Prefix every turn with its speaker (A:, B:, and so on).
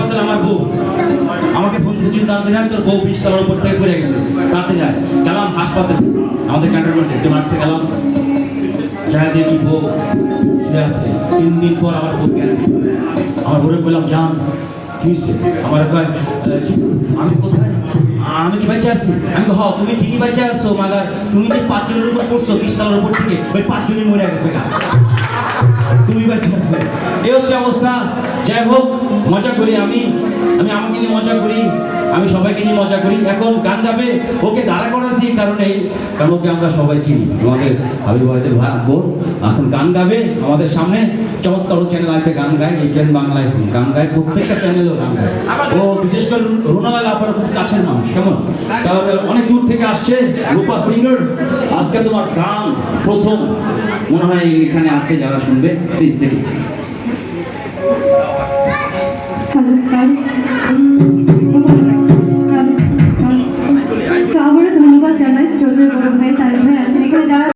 A: হাসপাতালে আমার বউ। আমাকে ফোন দিয়েছিল তাড়াতাড়ি তোর বউ বিষ তলার উপর থেকে পড়ে গেছে। তাড়াতাড়ি আয়। গেলাম হাসপাতালে। আমাদের ক্যান্টনমেন্টে ডিমার্সে গেলাম। যা দেখি বউ শুয়ে আছে। তিন দিন পর আমার বউ জ্ঞান। আমার বউরে বললাম জান কি হয়েছে? আমার কয় "আহ, চিকু, আমি কোথায়? আমি কি বাচ্চা আছি? আমি হ তুমি ঠিকই বাচ্চা আছো মাগার। তুমি যে পাঁচজনের উপর পড়ছো বিশতলার উপর থেকে ওই পাঁচজনই মরে গেছে গা। তুমি বাচ্চা আছে এই হচ্ছে অবস্থা। যাই হোক, মজা করি আমি। আমি আমাকে নিয়ে মজা করি। আমি সবাইকে নিয়ে মজা করি। এখন গান গাবে, ওকে দাঁড়া এই কারণে, কারণ ওকে আমরা সবাই চিনি। আমাদের হাবিব ভাইদের ভাই বোন, এখন গান গাবে আমাদের সামনে। চমৎকার চ্যানেল আছে গান গায় এইটেন বাংলায় গান গায়, প্রত্যেকটা চ্যানেলেও গান গায়। ও বিশেষ করে রোনালাল আপার খুব কাছের মানুষ, কেমন? তাহলে অনেক দূর থেকে আসছে রূপা সিঙ্গার আজকে তোমার গান প্রথম। মনে হয় এখানে আছে, যারা শুনবে প্লিজ দেখি।
B: ब्रह्म साथ में अच्छा निकल जा